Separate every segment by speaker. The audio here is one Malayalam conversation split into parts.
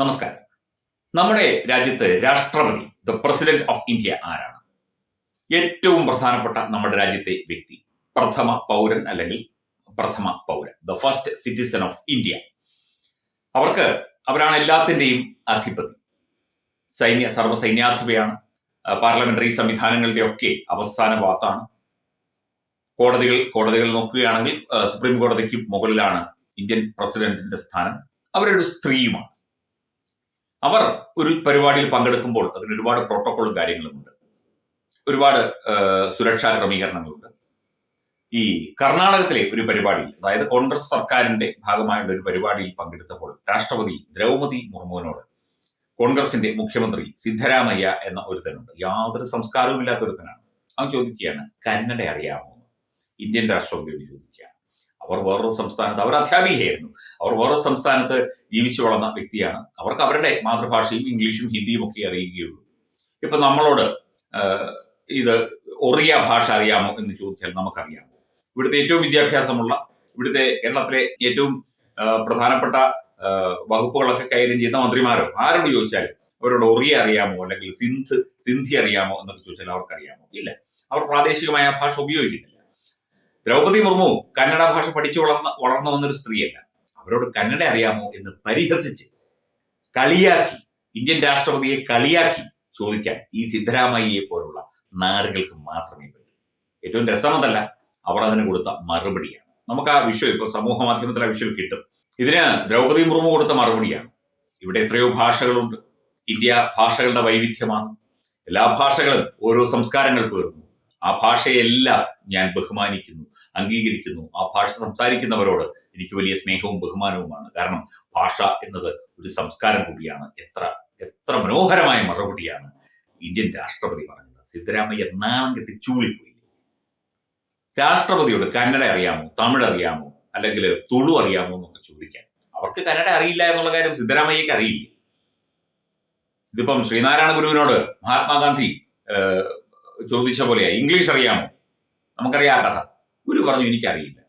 Speaker 1: നമസ്കാരം. നമ്മുടെ രാജ്യത്ത് രാഷ്ട്രപതി ദ പ്രസിഡന്റ് ഓഫ് ഇന്ത്യ ആരാണ്? ഏറ്റവും പ്രധാനപ്പെട്ട നമ്മുടെ രാജ്യത്തെ വ്യക്തി പ്രഥമ പൗരൻ അല്ലെങ്കിൽ പ്രഥമ പൗരൻ the first citizen of India അവർക്ക് അവരാണ് എല്ലാത്തിന്റെയും അധിപതി. സൈന്യ സർവസൈന്യാധിപയാണ് പാർലമെന്ററി സംവിധാനങ്ങളുടെ ഒക്കെ അവസാന വാത്താണ് കോടതികൾ കോടതികൾ നോക്കുകയാണെങ്കിൽ സുപ്രീം കോടതിക്ക് മുകളിലാണ് ഇന്ത്യൻ പ്രസിഡന്റിന്റെ സ്ഥാനം. അവരൊരു സ്ത്രീയുമാണ്. അവർ ഒരു പരിപാടിയിൽ പങ്കെടുക്കുമ്പോൾ അതിന് ഒരുപാട് പ്രോട്ടോക്കോളും കാര്യങ്ങളുമുണ്ട്. ഒരുപാട് സുരക്ഷാ ക്രമീകരണങ്ങളുണ്ട്. ഈ കർണാടകത്തിലെ ഒരു പരിപാടിയിൽ അതായത് കോൺഗ്രസ് സർക്കാരിന്റെ ഭാഗമായുള്ള ഒരു പരിപാടിയിൽ പങ്കെടുത്തപ്പോൾ രാഷ്ട്രപതി ദ്രൗപതി മുർമുവിനോട് കോൺഗ്രസിന്റെ മുഖ്യമന്ത്രി സിദ്ധരാമയ്യ എന്ന ഒരുത്തനുണ്ട്. യാതൊരു സംസ്കാരവും ഇല്ലാത്ത ഒരുത്തനാണ്. അവൻ ചോദിക്കുകയാണ് കന്നഡ അറിയാമോ? ഇന്ത്യൻ രാഷ്ട്രപതിയോട് ചോദിക്കുകയാണ്. അവർ വേറൊരു സംസ്ഥാനത്ത് അവർ അധ്യാപികയായിരുന്നു. അവർ വേറൊരു സംസ്ഥാനത്ത് ജീവിച്ചു വളർന്ന വ്യക്തിയാണ്. അവർക്ക് അവരുടെ മാതൃഭാഷയും ഇംഗ്ലീഷും ഹിന്ദിയും ഒക്കെ അറിയുകയുള്ളൂ. ഇപ്പൊ നമ്മളോട് ഇത് ഒറിയ ഭാഷ അറിയാമോ എന്ന് ചോദിച്ചാൽ നമുക്കറിയാം. ഇവിടുത്തെ ഏറ്റവും വിദ്യാഭ്യാസമുള്ള ഇവിടുത്തെ കേരളത്തിലെ ഏറ്റവും പ്രധാനപ്പെട്ട വകുപ്പുകളൊക്കെ കൈകാര്യം ചെയ്യുന്ന മന്ത്രിമാരോ? ആരോട് ചോദിച്ചാലും അവരോട് ഒറിയ അറിയാമോ അല്ലെങ്കിൽ സിന്ധ് സിന്ധി അറിയാമോ എന്നൊക്കെ ചോദിച്ചാൽ അവർക്കറിയാമോ? ഇല്ല. അവർ പ്രാദേശികമായ ഭാഷ ഉപയോഗിക്കുന്നില്ല. ദ്രൗപതി മുർമു കന്നഡ ഭാഷ പഠിച്ചു വളർന്ന വളർന്നു വന്നൊരു സ്ത്രീയല്ല. അവരോട് കന്നഡ അറിയാമോ എന്ന് പരിഹസിച്ച് കളിയാക്കി ഇന്ത്യൻ രാഷ്ട്രപതിയെ കളിയാക്കി ചോദിക്കാൻ ഈ സിദ്ധരാമയ്യയെ പോലുള്ള നാടുകൾക്ക് മാത്രമേ പറ്റൂ. ഏറ്റവും രസമതല്ല അവർ അതിന് കൊടുത്ത മറുപടിയാണ്. നമുക്ക് ആ വിഷയം ഇപ്പൊ സമൂഹ മാധ്യമത്തിൽ ആ വിഷയം കിട്ടും. ഇതിന് ദ്രൗപതി മുർമു കൊടുത്ത മറുപടിയാണ്. ഇവിടെ എത്രയോ ഭാഷകളുണ്ട്. ഇന്ത്യ ഭാഷകളുടെ വൈവിധ്യമാണ്. എല്ലാ ഭാഷകളും ഓരോ സംസ്കാരങ്ങൾ പേർന്നു ആ ഭാഷയെല്ലാം ഞാൻ ബഹുമാനിക്കുന്നു അംഗീകരിക്കുന്നു. ആ ഭാഷ സംസാരിക്കുന്നവരോട് എനിക്ക് വലിയ സ്നേഹവും ബഹുമാനവുമാണ്. കാരണം ഭാഷ എന്നത് ഒരു സംസ്കാരം കൂടിയാണ്. എത്ര എത്ര മനോഹരമായ മറുപടിയാണ് ഇന്ത്യൻ രാഷ്ട്രപതി പറഞ്ഞത്. സിദ്ധരാമയ്യ നാണം കെട്ടി ചൂളിപ്പോയി. രാഷ്ട്രപതിയോട് കന്നഡ അറിയാമോ? തമിഴ് അറിയാമോ? അല്ലെങ്കിൽ തുളു അറിയാമോ എന്നൊക്കെ ചോദിക്കാൻ. അവർക്ക് കന്നഡ അറിയില്ല എന്നുള്ള കാര്യം സിദ്ധരാമയ്യക്ക് അറിയില്ല. ഇതിപ്പം ശ്രീനാരായണ ഗുരുവിനോട് മഹാത്മാഗാന്ധി ചോദിച്ച പോലെ ഇംഗ്ലീഷ് അറിയാമോ? നമുക്കറിയാം കഥ. ഗുരു പറഞ്ഞു എനിക്കറിയില്ല.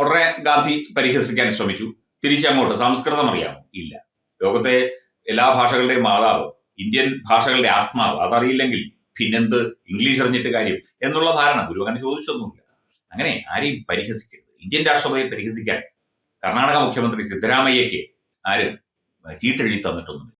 Speaker 1: ഉടനെ ഗാന്ധി പരിഹസിക്കാൻ ശ്രമിച്ചു. തിരിച്ചങ്ങോട്ട്. സംസ്കൃതം അറിയാമോ? ഇല്ല. ലോകത്തെ എല്ലാ ഭാഷകളുടെയും മാതാവ് ഇന്ത്യൻ ഭാഷകളുടെ ആത്മാവ് അതറിയില്ലെങ്കിൽ പിന്നെന്ത്? ഇംഗ്ലീഷ് അറിഞ്ഞിട്ട് കാര്യം എന്നുള്ള ധാരണ. ഗുരു അങ്ങനെ ചോദിച്ചൊന്നുമില്ല. അങ്ങനെ ആരെയും പരിഹസിക്കരുത്. ഇന്ത്യൻ രാഷ്ട്രപതിയെ പരിഹസിക്കാൻ കർണാടക മുഖ്യമന്ത്രി സിദ്ധരാമയ്യക്ക് ആരും ചീട്ടെഴുതി തന്നിട്ടൊന്നുമില്ല.